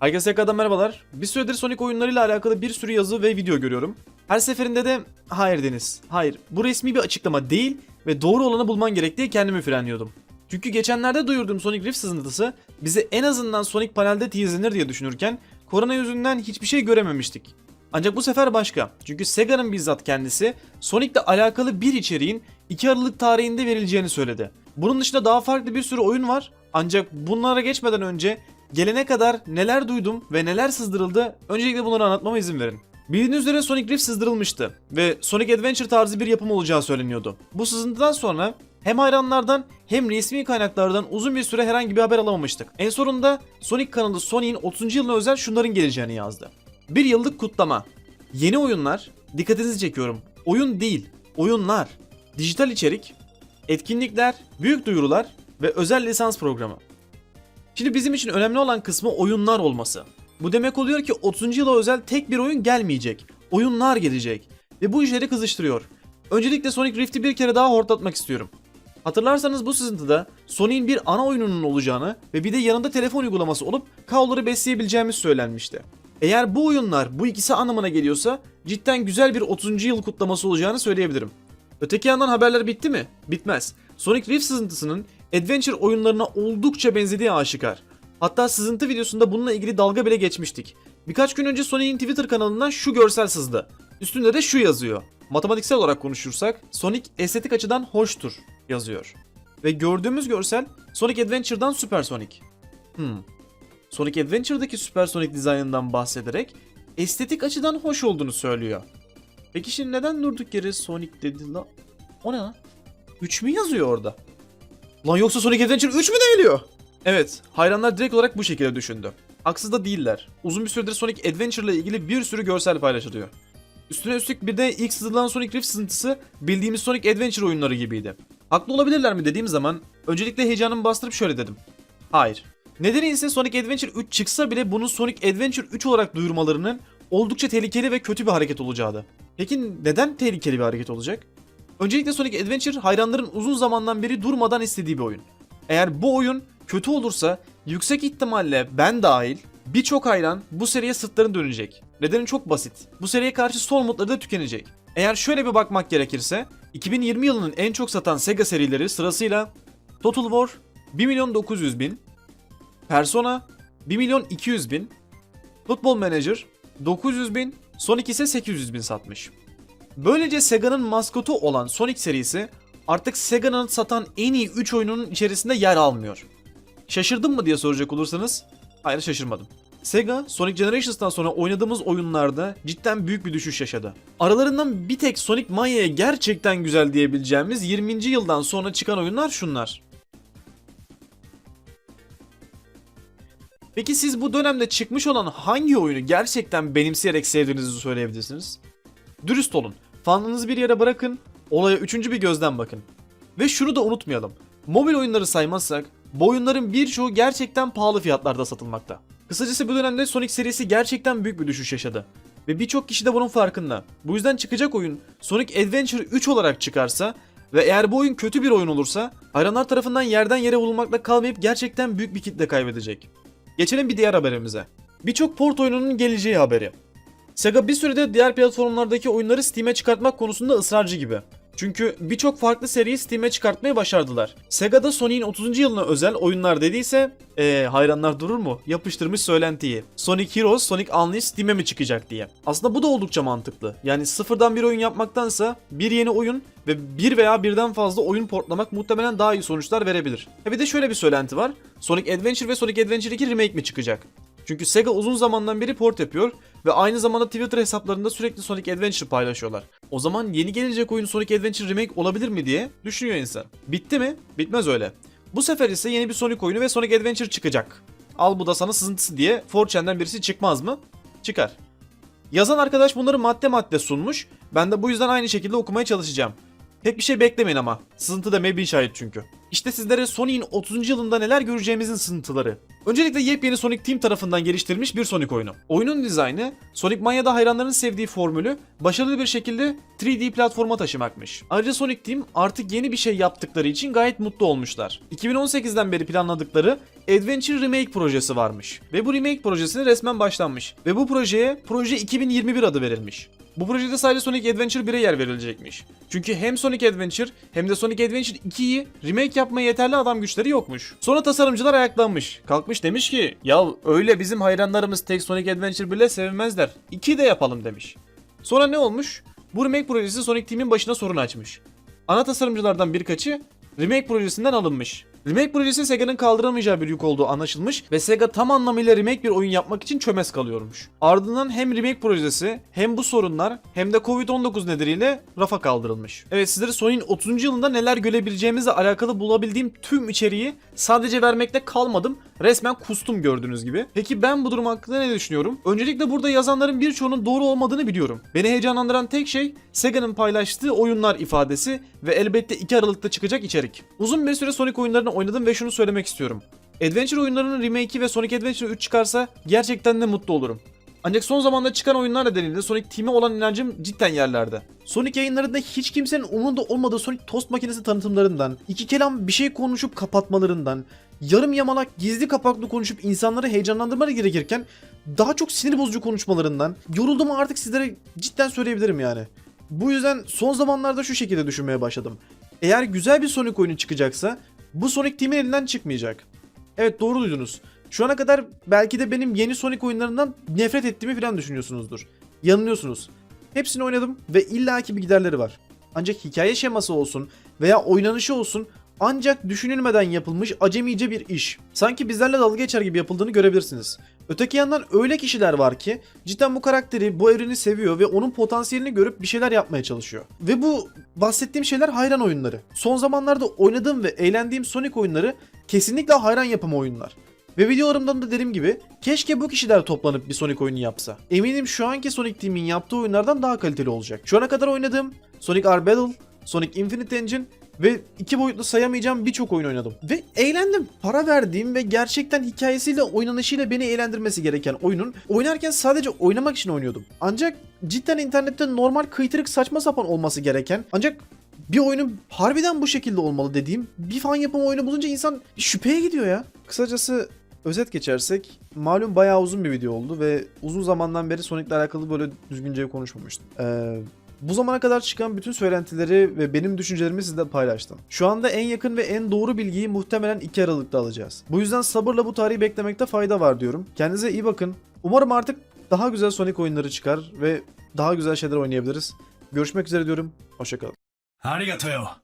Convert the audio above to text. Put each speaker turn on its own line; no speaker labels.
Herkese tekrardan merhabalar. Bir süredir Sonic oyunlarıyla alakalı bir sürü yazı ve video görüyorum. Her seferinde de hayır Deniz, hayır bu resmi bir açıklama değil ve doğru olanı bulman gerek diye kendimi frenliyordum. Çünkü geçenlerde duyurduğum Sonic Rift sızıntısı bize en azından Sonic panelde teaselenir diye düşünürken korona yüzünden hiçbir şey görememiştik. Ancak bu sefer başka. Çünkü Sega'nın bizzat kendisi Sonic'le alakalı bir içeriğin 2 Aralık tarihinde verileceğini söyledi. Bunun dışında daha farklı bir sürü oyun var. Ancak bunlara geçmeden önce gelene kadar neler duydum ve neler sızdırıldı öncelikle bunları anlatmama izin verin. Bildiğiniz üzere Sonic Rift sızdırılmıştı ve Sonic Adventure tarzı bir yapım olacağı söyleniyordu. Bu sızıntıdan sonra hem hayranlardan hem resmi kaynaklardan uzun bir süre herhangi bir haber alamamıştık. En sonunda Sonic kanalı Sonic'in 30. yılına özel şunların geleceğini yazdı. Bir yıllık kutlama. Yeni oyunlar, dikkatinizi çekiyorum. Oyun değil, oyunlar. Dijital içerik, etkinlikler, büyük duyurular ve özel lisans programı. Şimdi bizim için önemli olan kısmı oyunlar olması. Bu demek oluyor ki 30. yıla özel tek bir oyun gelmeyecek. Oyunlar gelecek. Ve bu işleri kızıştırıyor. Öncelikle Sonic Rift'i bir kere daha hortlatmak istiyorum. Hatırlarsanız bu sızıntıda Sonic'in bir ana oyununun olacağını ve bir de yanında telefon uygulaması olup kavları besleyebileceğimiz söylenmişti. Eğer bu oyunlar bu ikisi anlamına geliyorsa cidden güzel bir 30. yıl kutlaması olacağını söyleyebilirim. Öteki yandan haberler bitti mi? Bitmez. Sonic Rift sızıntısının Adventure oyunlarına oldukça benzediği aşikar. Hatta sızıntı videosunda bununla ilgili dalga bile geçmiştik. Birkaç gün önce Sonic'in Twitter kanalından şu görsel sızdı. Üstünde de şu yazıyor. Matematiksel olarak konuşursak Sonic estetik açıdan hoştur yazıyor. Ve gördüğümüz görsel Sonic Adventure'dan Super Sonic. Hmm. Sonic Adventure'daki Super Sonic dizaynından bahsederek estetik açıdan hoş olduğunu söylüyor. Peki şimdi neden durduk yere Sonic dedi la? O ne lan? 3 mü yazıyor orada? Lan yoksa Sonic Adventure 3 mü geliyor? Evet, hayranlar direkt olarak bu şekilde düşündü. Haksız da değiller. Uzun bir süredir Sonic Adventure ile ilgili bir sürü görsel paylaşılıyor. Üstüne üstlük bir de ilk sızılan Sonic Rift sızıntısı bildiğimiz Sonic Adventure oyunları gibiydi. Haklı olabilirler mi dediğim zaman öncelikle heyecanımı bastırıp şöyle dedim. Hayır. Nedeni ise Sonic Adventure 3 çıksa bile bunu Sonic Adventure 3 olarak duyurmalarının oldukça tehlikeli ve kötü bir hareket olacağıydı. Peki neden tehlikeli bir hareket olacak? Öncelikle Sonic Adventure hayranların uzun zamandan beri durmadan istediği bir oyun. Eğer bu oyun kötü olursa yüksek ihtimalle ben dahil birçok hayran bu seriye sırtlarını dönecek. Nedeni çok basit. Bu seriye karşı sol umutları da tükenecek. Eğer şöyle bir bakmak gerekirse 2020 yılının en çok satan Sega serileri sırasıyla Total War 1 milyon 900 bin, Persona 1 milyon 200 bin, Football Manager 900 bin, Sonic ise 800 bin satmış. Böylece Sega'nın maskotu olan Sonic serisi artık Sega'nın satan en iyi 3 oyunun içerisinde yer almıyor. Şaşırdım mı diye soracak olursanız, hayır şaşırmadım. Sega, Sonic Generations'tan sonra oynadığımız oyunlarda cidden büyük bir düşüş yaşadı. Aralarından bir tek Sonic Mania'ya gerçekten güzel diyebileceğimiz 20. yıldan sonra çıkan oyunlar şunlar. Peki siz bu dönemde çıkmış olan hangi oyunu gerçekten benimseyerek sevdiğinizi söyleyebilirsiniz? Dürüst olun. Fanlığınızı bir yere bırakın, olaya üçüncü bir gözden bakın. Ve şunu da unutmayalım. Mobil oyunları saymazsak bu oyunların birçoğu gerçekten pahalı fiyatlarda satılmakta. Kısacası bu dönemde Sonic serisi gerçekten büyük bir düşüş yaşadı. Ve birçok kişi de bunun farkında. Bu yüzden çıkacak oyun Sonic Adventure 3 olarak çıkarsa ve eğer bu oyun kötü bir oyun olursa hayranlar tarafından yerden yere vurulmakla kalmayıp gerçekten büyük bir kitle kaybedecek. Geçelim bir diğer haberimize. Birçok port oyununun geleceği haberi. Sega bir süredir diğer platformlardaki oyunları Steam'e çıkartmak konusunda ısrarcı gibi. Çünkü birçok farklı seriyi Steam'e çıkartmayı başardılar. Sega'da Sonic'in 30. yılına özel oyunlar dediyse ee, hayranlar durur mu? Yapıştırmış söylentiyi. Sonic Heroes, Sonic Unleashed Steam'e mi çıkacak diye. Aslında bu da oldukça mantıklı. Yani sıfırdan bir oyun yapmaktansa bir yeni oyun ve bir veya birden fazla oyun portlamak muhtemelen daha iyi sonuçlar verebilir. Ha bir de şöyle bir söylenti var. Sonic Adventure ve Sonic Adventure 2 remake mi çıkacak? Çünkü Sega uzun zamandan beri port yapıyor ve aynı zamanda Twitter hesaplarında sürekli Sonic Adventure paylaşıyorlar. O zaman yeni gelecek oyun Sonic Adventure Remake olabilir mi diye düşünüyor insan. Bitti mi? Bitmez öyle. Bu sefer ise yeni bir Sonic oyunu ve Sonic Adventure çıkacak. Al bu da sana sızıntısı diye 4chan'den birisi çıkmaz mı? Çıkar. Yazan arkadaş bunları madde madde sunmuş. Ben de bu yüzden aynı şekilde okumaya çalışacağım. Pek bir şey beklemeyin ama. Sızıntı demeye bir şahit çünkü. İşte sizlere Sonic'in 30. yılında neler göreceğimizin sıntıları. Öncelikle yepyeni Sonic Team tarafından geliştirilmiş bir Sonic oyunu. Oyunun dizaynı, Sonic Mania'da hayranların sevdiği formülü başarılı bir şekilde 3D platforma taşımakmış. Ayrıca Sonic Team artık yeni bir şey yaptıkları için gayet mutlu olmuşlar. 2018'den beri planladıkları Adventure Remake projesi varmış. Ve bu remake projesine resmen başlanmış. Ve bu projeye Proje 2021 adı verilmiş. Bu projede sadece Sonic Adventure 1'e yer verilecekmiş. Çünkü hem Sonic Adventure hem de Sonic Adventure 2'yi remake yapmaya yeterli adam güçleri yokmuş. Sonra tasarımcılar ayaklanmış. Kalkmış demiş ki ya öyle bizim hayranlarımız tek Sonic Adventure bile sevmezler. 2 de yapalım demiş. Sonra ne olmuş? Bu remake projesi Sonic Team'in başına sorun açmış. Ana tasarımcılardan birkaçı remake projesinden alınmış. Remake projesi Sega'nın kaldıramayacağı bir yük olduğu anlaşılmış ve Sega tam anlamıyla remake bir oyun yapmak için çömez kalıyormuş. Ardından hem remake projesi hem bu sorunlar hem de Covid-19 nedeniyle rafa kaldırılmış. Evet sizlere Sony'in 30. yılında neler görebileceğimizle alakalı bulabildiğim tüm içeriği sadece vermekte kalmadım. Resmen kustum gördüğünüz gibi. Peki ben bu durum hakkında ne düşünüyorum? Öncelikle burada yazanların birçoğunun doğru olmadığını biliyorum. Beni heyecanlandıran tek şey Sega'nın paylaştığı oyunlar ifadesi ve elbette 2 Aralık'ta çıkacak içerik. Uzun bir süre Sonic oyunlarını oynadım ve şunu söylemek istiyorum. Adventure oyunlarının remake'i ve Sonic Adventure 3 çıkarsa gerçekten de mutlu olurum. Ancak son zamanda çıkan oyunlar nedeniyle Sonic Team'e olan inancım cidden yerlerde. Sonic yayınlarında hiç kimsenin umurunda olmadığı Sonic Toast makinesi tanıtımlarından, iki kelam bir şey konuşup kapatmalarından, yarım yamalak gizli kapaklı konuşup insanları heyecanlandırmaları gerekirken daha çok sinir bozucu konuşmalarından yorulduğumu artık sizlere cidden söyleyebilirim yani. Bu yüzden son zamanlarda şu şekilde düşünmeye başladım. Eğer güzel bir Sonic oyunu çıkacaksa bu Sonic Team'in elinden çıkmayacak. Evet doğru duydunuz. Şu ana kadar belki de benim yeni Sonic oyunlarından nefret ettiğimi falan düşünüyorsunuzdur. Yanılıyorsunuz. Hepsini oynadım ve illaki bir giderleri var. Ancak hikaye şeması olsun veya oynanışı olsun ancak düşünülmeden yapılmış acemice bir iş. Sanki bizlerle dalga geçer gibi yapıldığını görebilirsiniz. Öteki yandan öyle kişiler var ki cidden bu karakteri, bu evreni seviyor ve onun potansiyelini görüp bir şeyler yapmaya çalışıyor. Ve bu bahsettiğim şeyler hayran oyunları. Son zamanlarda oynadığım ve eğlendiğim Sonic oyunları kesinlikle hayran yapımı oyunlar. Ve videolarımdan da dediğim gibi keşke bu kişiler toplanıp bir Sonic oyunu yapsa. Eminim şu anki Sonic Team'in yaptığı oyunlardan daha kaliteli olacak. Şu ana kadar oynadığım Sonic R Battle, Sonic Infinite Engine ve iki boyutlu sayamayacağım birçok oyun oynadım. Ve eğlendim. Para verdiğim ve gerçekten hikayesiyle oynanışıyla beni eğlendirmesi gereken oyunun oynarken sadece oynamak için oynuyordum. Ancak cidden internette normal kıytırık saçma sapan olması gereken ancak bir oyunu harbiden bu şekilde olmalı dediğim bir fan yapımı oyunu bulunca insan şüpheye gidiyor ya. Kısacası özet geçersek malum bayağı uzun bir video oldu ve uzun zamandan beri Sonic'le alakalı böyle düzgünce konuşmamıştım. Ee, bu zamana kadar çıkan bütün söylentileri ve benim düşüncelerimi sizle paylaştım. Şu anda en yakın ve en doğru bilgiyi muhtemelen 2 Aralık'ta alacağız. Bu yüzden sabırla bu tarihi beklemekte fayda var diyorum. Kendinize iyi bakın. Umarım artık daha güzel Sonic oyunları çıkar ve daha güzel şeyler oynayabiliriz. Görüşmek üzere diyorum. Hoşçakalın.
ありがとよ。